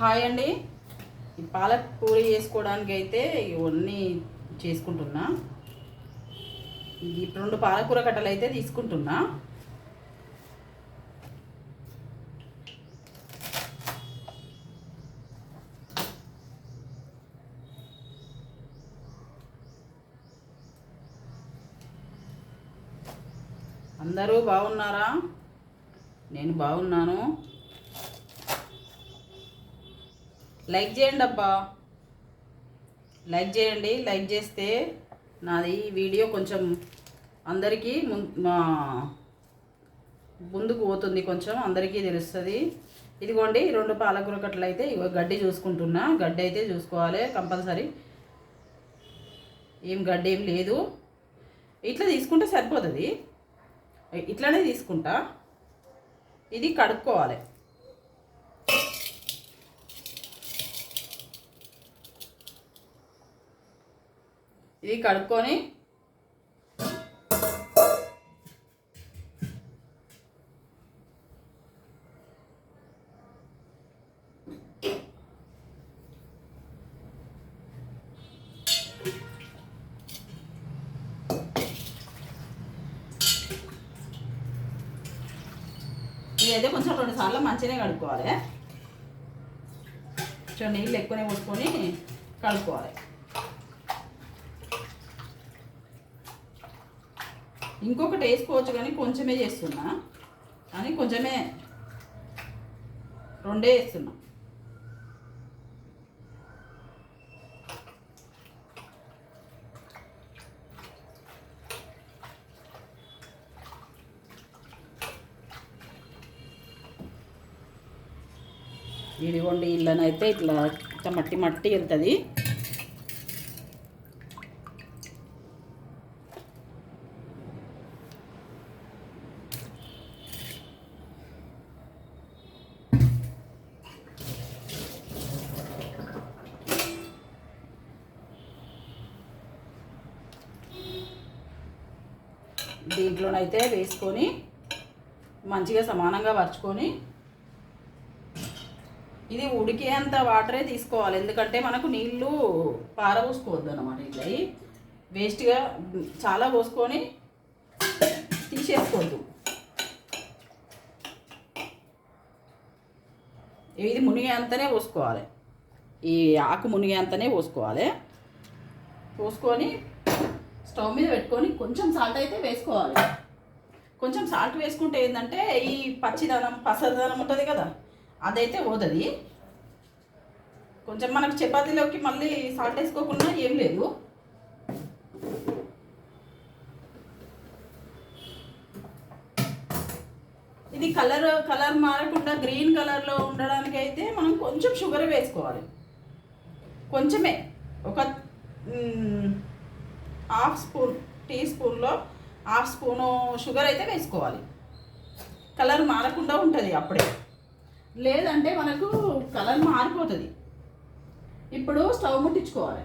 Hi అండి. ఈ పాలక్ పూరి చేసుకోవడానికి అయితే ఇవన్నీ చేసుకుంటున్నా. ఈ రెండు పాలకూర కట్టలు అయితే తీసుకుంటున్నా. అందరూ బాగున్నారా? నేను బాగున్నాను. లైక్ చేయండి అబ్బా. లైక్ చేయండి. లైక్ చేస్తే నాది వీడియో కొంచెం అందరికీ ముం- మా ముందుకు పోతుంది కొంచెం అందరికీ తెలుస్తుంది. ఇదిగోండి రెండు పాలకూర కట్టలు అయితే ఇగో గడ్డి చూసుకుంటున్నా. గడ్డి అయితే చూసుకోవాలి కంపల్సరీ. ఏం గడ్డి ఏం లేదు. ఇట్లా తీసుకుంటే సరిపోతుంది. ఇట్లానే తీసుకుంటా. ఇది కడుక్కోవాలి. ఇది కడుక్కొని ఇదైతే కొంచెం రెండు సార్లు మంచిగానే కడుక్కోవాలి. కొంచెం నీళ్ళు ఎక్కువనే పోసుకొని కడుక్కోవాలి. ఇంకొకటి వేసుకోవచ్చు కానీ కొంచెమే చేస్తున్నా. కానీ కొంచెమే రెండే వేస్తున్నా. ఇదిగోండి ఇళ్ళనైతే ఇట్లా మట్టి మట్టి వెళ్తుంది దీంట్లోనైతే వేసుకొని మంచిగా సమానంగా పరుచుకొని ఇది ఉడికేంత వాటరే తీసుకోవాలి. ఎందుకంటే మనకు నీళ్ళు పారబోసుకోవద్దు అనమాట ఇట్లా వేస్ట్గా చాలా పోసుకొని తీసేసుకోవద్దు. ఇది మునిగేంతనే పోసుకోవాలి. ఈ ఆకు మునిగేంతనే పోసుకోవాలి. పోసుకొని స్టవ్ మీద పెట్టుకొని కొంచెం సాల్ట్ అయితే వేసుకోవాలి. కొంచెం సాల్ట్ వేసుకుంటే ఏంటంటే ఈ పచ్చిదనం పసదనం ఉంటుంది కదా అదైతే పోతుంది. కొంచెం మనకు చపాతీలోకి మళ్ళీ సాల్ట్ వేసుకోకుండా ఏం లేదు. ఇది కలర్ కలర్ మారకుండా గ్రీన్ కలర్లో ఉండడానికి అయితే మనం కొంచెం షుగర్ వేసుకోవాలి. కొంచెమే. ఒక హాఫ్ స్పూన్ టీ స్పూన్లో హాఫ్ స్పూను షుగర్ అయితే వేసుకోవాలి. కలర్ మారకుండా ఉంటుంది అప్పుడే. లేదంటే మనకు కలర్ మారిపోతుంది. ఇప్పుడు స్టవ్ ముట్టించుకోవాలి.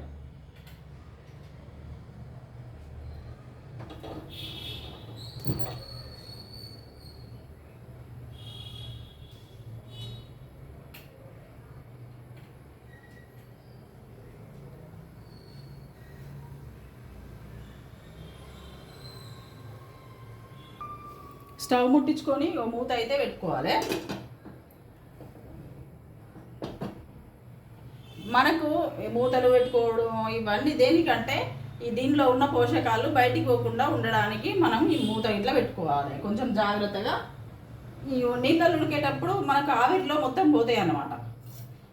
స్టవ్ ముట్టించుకొని ఓ మూత అయితే పెట్టుకోవాలి. మనకు మూతలు పెట్టుకోవడం ఇవన్నీ దేనికంటే ఈ దీనిలో ఉన్న పోషకాలు బయటికి పోకుండా ఉండడానికి మనం ఈ మూత ఇట్లా పెట్టుకోవాలి. కొంచెం జాగ్రత్తగా ఈ నీళ్ళలు ఉడికేటప్పుడు మనకు ఆవిరిలో మొత్తం పోతాయి అన్నమాట.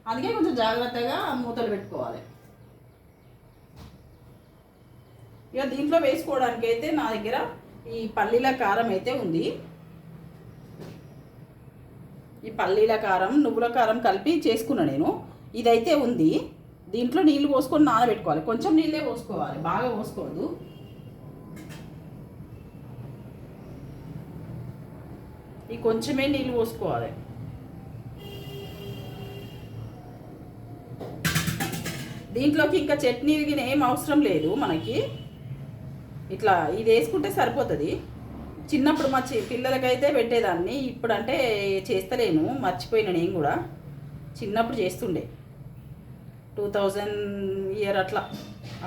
అందుకే కొంచెం జాగ్రత్తగా మూతలు పెట్టుకోవాలి. ఇక దీంట్లో వేసుకోవడానికి అయితే నా దగ్గర ఈ పల్లీల కారం అయితే ఉంది. ఈ పల్లీల కారం నువ్వుల కారం కలిపి చేసుకున్నా నేను. ఇదైతే ఉంది. దీంట్లో నీళ్ళు పోసుకొని నానబెట్టుకోవాలి. కొంచెం నీళ్ళే పోసుకోవాలి. బాగా పోసుకోవద్దు. ఈ కొంచెమే నీళ్ళు పోసుకోవాలి. దీంట్లోకి ఇంకా చట్నీ ఏం అవసరం లేదు మనకి. ఇట్లా ఇది వేసుకుంటే సరిపోతుంది. చిన్నప్పుడు మా పిల్లలకైతే పెట్టేదాన్ని ఇప్పుడు అంటే చేస్తలేను మర్చిపోయిన నేను కూడా. చిన్నప్పుడు చేస్తుండే. టూ థౌజండ్ ఇయర్ అట్లా.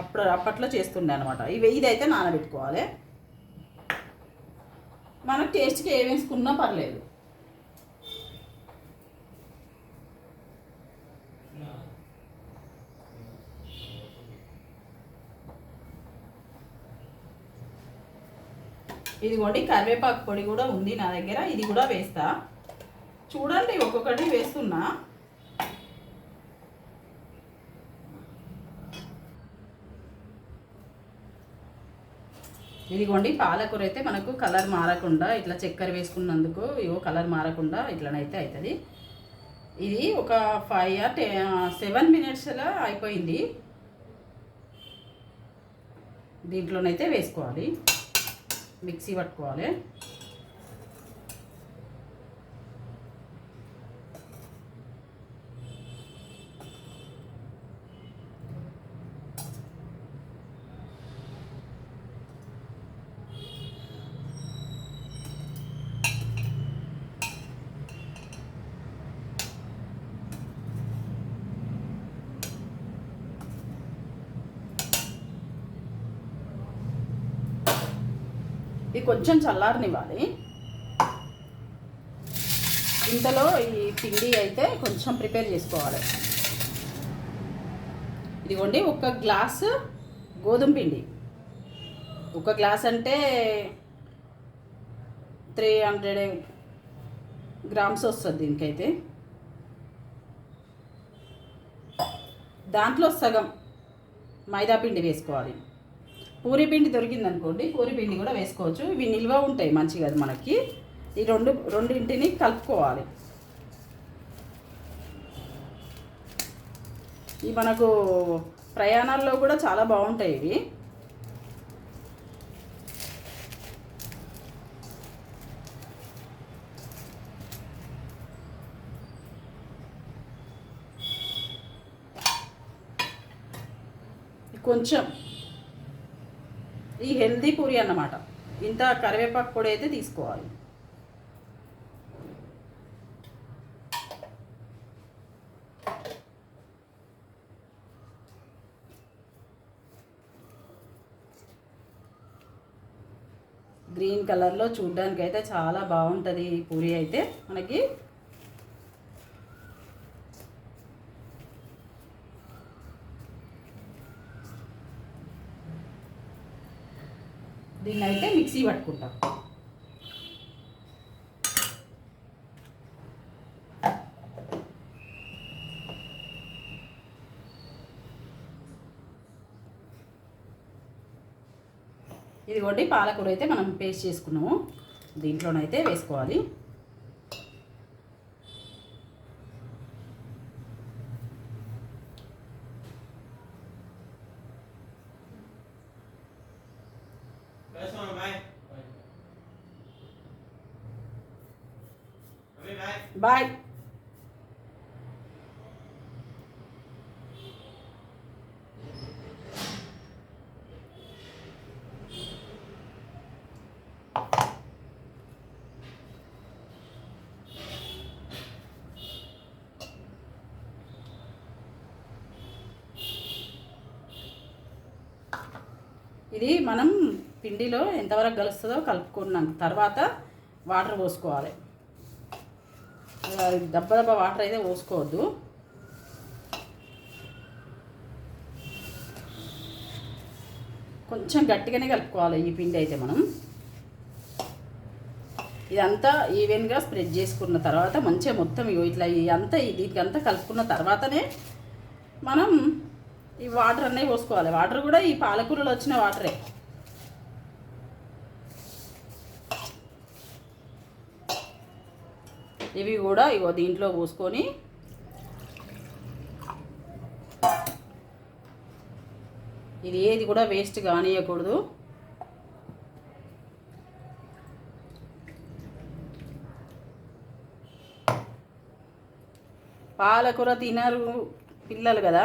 అప్పుడు అప్పట్లో చేస్తుండే అనమాట ఇవి ఇదైతే నానబెట్టుకోవాలి. మనకు టేస్ట్కి ఏ వేసుకున్నా పర్లేదు. ఇదిగోండి కరివేపాకు పొడి కూడా ఉంది నా దగ్గర. ఇది కూడా వేస్తా. చూడండి ఒక్కొక్కటి వేస్తున్నా. ఇదిగోండి పాలకూర అయితే మనకు కలర్ మారకుండా ఇట్లా చక్కెర వేసుకున్నందుకు ఇవో కలర్ మారకుండా ఇట్లనైతే అవుతుంది ఇది ఒక ఫైవ్ ఆర్ టె సెవెన్ మినిట్స్లో అయిపోయింది. దీంట్లోనైతే వేసుకోవాలి. మిక్సీ పట్టుకోవాలి. ఇది కొంచెం చల్లారనివ్వాలి. ఇంతలో ఈ పిండి అయితే కొంచెం ప్రిపేర్ చేసుకోవాలి. ఇదిగోండి ఒక గ్లాసు గోధుమ పిండి. ఒక గ్లాస్ అంటే త్రీ హండ్రెడ్ గ్రామ్స్ వస్తుంది దీనికైతే. దాంట్లో సగం మైదా పిండి వేసుకోవాలి. పూరిపిండి దొరికింది అనుకోండి పూరి పిండి కూడా వేసుకోవచ్చు. ఇవి నిల్వ ఉంటాయి మంచిగా అది మనకి. ఈ రెండు రెండింటిని కలుపుకోవాలి. ఇవి మనకు ప్రయాణాల్లో కూడా చాలా బాగుంటాయి ఇవి. కొంచెం ఈ హెల్దీ పూరి అన్నమాట. ఇంత కరివేపాకు పొడి అయితే తీసుకోవాలి. గ్రీన్ కలర్లో చూడ్డానికి అయితే చాలా బాగుంటుంది ఈ పూరి అయితే. మనకి దీన్ని అయితే మిక్సీ పట్టుకుంటాం. ఇదిగోండి పాలకూర అయితే మనం పేస్ట్ చేసుకున్నాము. దీంట్లోనైతే వేసుకోవాలి. ఇది మనం పిండిలో ఎంతవరకు కలుస్తుందో కలుపుకున్నాం. తర్వాత వాటర్ పోసుకోవాలి. దెబ్బ దెబ్బ వాటర్ అయితే పోసుకోవద్దు. కొంచెం గట్టిగానే కలుపుకోవాలి ఈ పిండి అయితే మనం. ఇదంతా ఈవెన్గా స్ప్రెడ్ చేసుకున్న తర్వాత మంచిగా మొత్తం ఇట్లా ఇదంతా దీనికి అంతా కలుపుకున్న తర్వాతనే మనం ఈ వాటర్ అన్నీ పోసుకోవాలి. వాటర్ కూడా ఈ పాలకూరలో వచ్చిన వాటరే. ఇవి కూడా ఇగో దీంట్లో పోసుకొని ఇది ఏది కూడా వేస్ట్ కానియకూడదు. పాలకూర తినరు పిల్లలు కదా.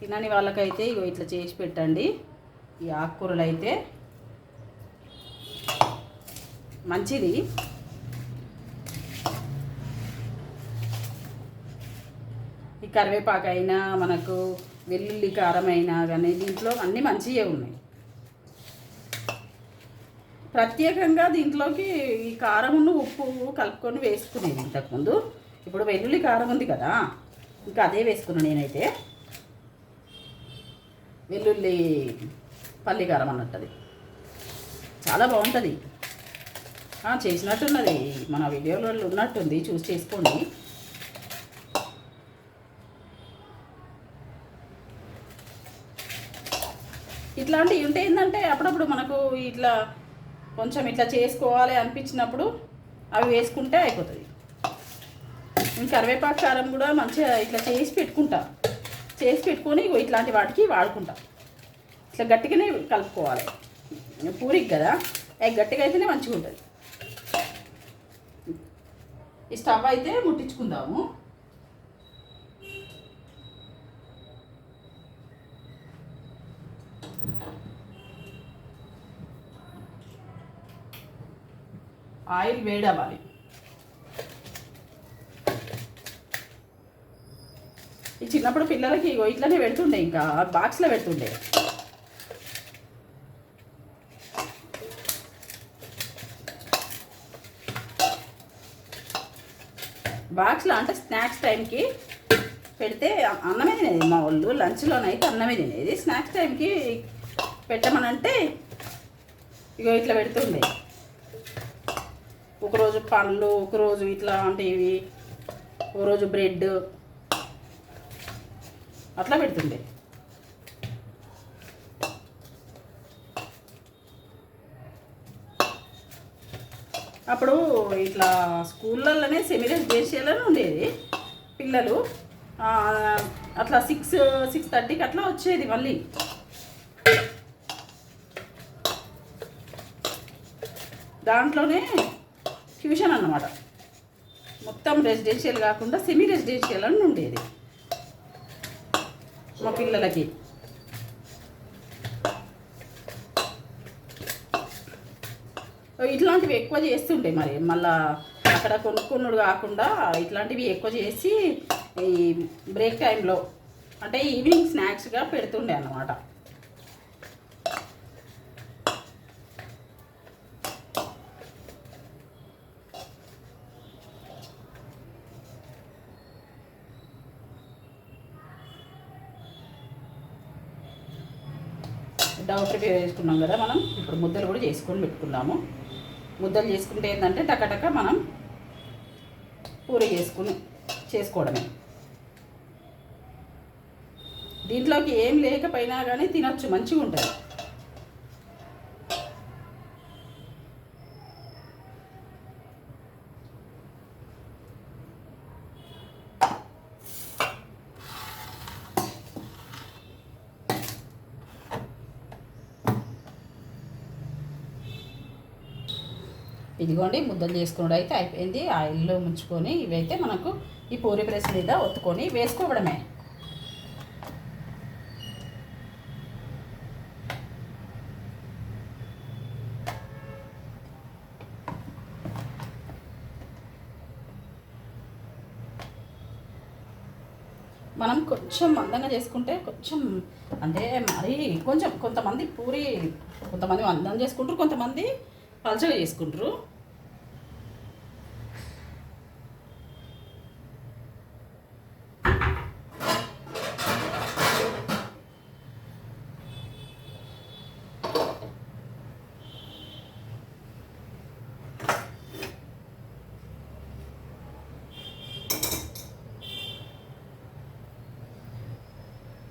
తినని వాళ్ళకైతే ఇగో ఇట్లా చేసి పెట్టండి. ఈ ఆకుకూరలు అయితే మంచిది. ఈ కరివేపాకు అయినా మనకు వెల్లుల్లి కారం అయినా కానీ దీంట్లో అన్నీ మంచివే ఉన్నాయి. ప్రత్యేకంగా దీంట్లోకి ఈ కారమును ఉప్పు కలుపుకొని వేసుకునేది ఇంతకుముందు. ఇప్పుడు వెల్లుల్లి కారం ఉంది కదా ఇంకా అదే వేసుకున్నాను నేనైతే. వెల్లుల్లి పల్లికారం అన్నట్టు చాలా బాగుంటుంది. చేసినట్టున్నది. మన వీడియోలో ఉన్నట్టుంది. చూసి చేసుకోండి. ఇట్లాంటివి ఉంటే ఏంటంటే అప్పుడప్పుడు మనకు ఇట్లా కొంచెం ఇట్లా చేసుకోవాలి అనిపించినప్పుడు అవి వేసుకుంటే అయిపోతుంది. ఇంకా కరివేపాకు కారం కూడా మంచిగా ఇట్లా చేసి పెట్టుకుంటా. చేసి పెట్టుకొని ఇట్లాంటి వాటికి వాడుకుంటాం. ఇట్లా గట్టిగానే కలుపుకోవాలి. పూరికి కదా అవి గట్టిగా అయితేనే మంచిగా ఉంటుంది. ఈ స్టవ్ అయితే ముట్టించుకుందాము. ఆయిల్ వేడవ్వాలి. చిన్నప్పుడు పిల్లలకి ఇగో ఇట్లనే పెడుతుండే ఇంకా బాక్స్లో పెడుతుండే. బాక్స్లో అంటే స్నాక్స్ టైంకి పెడితే అన్నమే తినేది. మా వాళ్ళు లంచ్లోనైతే అన్నమే తినేది. స్నాక్స్ టైంకి పెట్టమనంటే ఇగో ఇట్లా పెడుతుండే. ఒకరోజు పండ్లు ఒకరోజు ఇట్లాంటివి ఇవి ఒకరోజు బ్రెడ్ అట్లా పెడుతుండే. అప్పుడు ఇట్లా స్కూళ్ళల్లోనే సెమినర్ రెసిడెన్షియల్లోనే ఉండేది పిల్లలు. అట్లా సిక్స్ సిక్స్ థర్టీకి అట్లా వచ్చేది మళ్ళీ. దాంట్లోనే ట్యూషన్ అన్నమాట. మొత్తం రెసిడెన్షియల్ కాకుండా సెమీ రెసిడెన్షియల్ అని ఉండేది. మా పిల్లలకి. ఇట్లాంటివి ఎక్కువ చేస్తుండే మరి. మళ్ళా అక్కడ కొనుక్కున్నాడు కాకుండా ఇట్లాంటివి ఎక్కువ చేసి ఈ బ్రేక్ టైంలో అంటే ఈవినింగ్ స్నాక్స్గా పెడుతుండే అన్నమాట. డౌట్ వేసుకున్నాం కదా మనం ఇప్పుడు ముద్దలు కూడా చేసుకొని పెట్టుకున్నాము ముద్దలు చేసుకుంటే ఏంటంటే టకటక మనం కూర చేసుకుని చేసుకోవడమే. దీంట్లోకి ఏం లేకపోయినా కానీ తినొచ్చు మంచిగా ఉంటుంది ఇదిగోండి ముద్దలు చేసుకున్నాడు అయితే అయిపోయింది. ఆయిల్లో ముంచుకొని ఇవైతే మనకు ఈ పూరి ప్రెస్ మీద ఒత్తుకొని వేసుకోవడమే. మనం కొంచెం మందంగా చేసుకుంటే కొంచెం అంటే మరి కొంచెం కొంతమంది పూరి కొంతమంది మందం చేసుకుంటారు కొంతమంది పలచగా చేసుకుంటారు.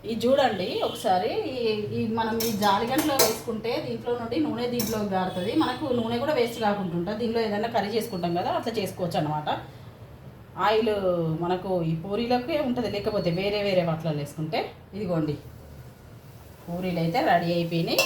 ఇది చూడండి ఒకసారి ఈ- ఈ మనం ఈ జాలిగంటలో వేసుకుంటే దీంట్లో నుండి నూనె దీంట్లో గారుతుంది. మనకు నూనె కూడా వేస్ట్ కాకుండా దీనిలో ఏదైనా కర్రీ చేసుకుంటాం కదా అట్లా చేసుకోవచ్చు అనమాట ఆయిల్ మనకు ఈ పూరీలకే ఉంటుంది లేకపోతే వేరే వేరే వాటిలో వేసుకుంటే. ఇదిగోండి. పూరీలు అయితే రెడీ అయిపోయినాయి.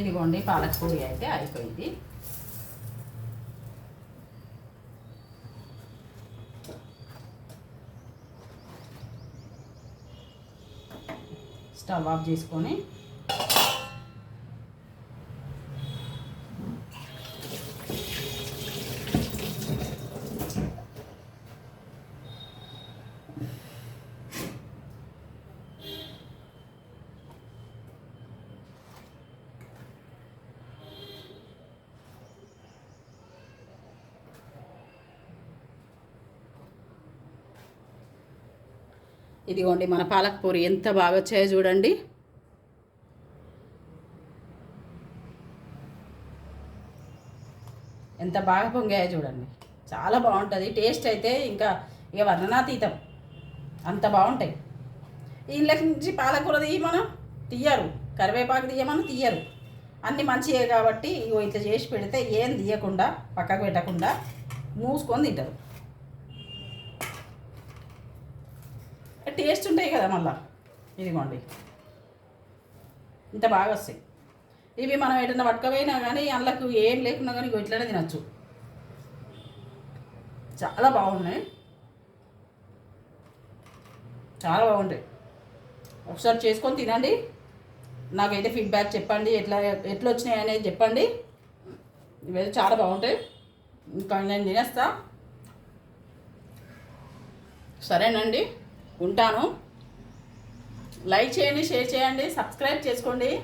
ఇదిగోండి పాలక్ అయితే అయిపోయింది. స్టవ్ ఆఫ్ చేసుకొని ఇదిగోండి మన పాలక్ పూరి ఎంత బాగా వచ్చాయో చూడండి. ఎంత బాగా పొంగాయో చూడండి. చాలా బాగుంటుంది. టేస్ట్ అయితే ఇంకా ఇక వర్ణనాతీతం. అంత బాగుంటాయి. ఇంట్లోకి నుంచి పాలకూర తీయమను? తీయరు. కరివేపాకు తీయమని తీయరు. అన్నీ మంచివే కాబట్టి ఇగో ఇట్లా చేసి పెడితే ఏం తీయకుండా పక్కకు పెట్టకుండా మూసుకొని తింటారు. టేస్ట్ ఉంటాయి కదా మళ్ళీ. ఇదిగోండి. ఇంత బాగా వస్తాయి. ఇవి మనం ఏదైనా పట్టుకపోయినా కానీ అందులోకి ఏం లేకున్నా కానీ ఇగో ఇట్లనే తినచ్చు. చాలా బాగున్నాయి. చాలా బాగుంటాయి. ఒకసారి చేసుకొని తినండి. నాకైతే ఫీడ్బ్యాక్ చెప్పండి ఎట్లా ఎట్లా వచ్చినాయి అనేది చెప్పండి. ఇవైతే చాలా బాగుంటాయి. ఇంకా నేను తినేస్తా. సరేనండి. ఉంటాను. లైక్ చేయండి షేర్ చేయండి సబ్స్క్రైబ్ చేసుకోండి.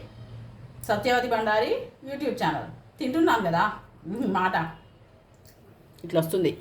Satyavathi Bandari YouTube channel. తింటున్నాను కదా? మాట. ఇట్లా వస్తుంది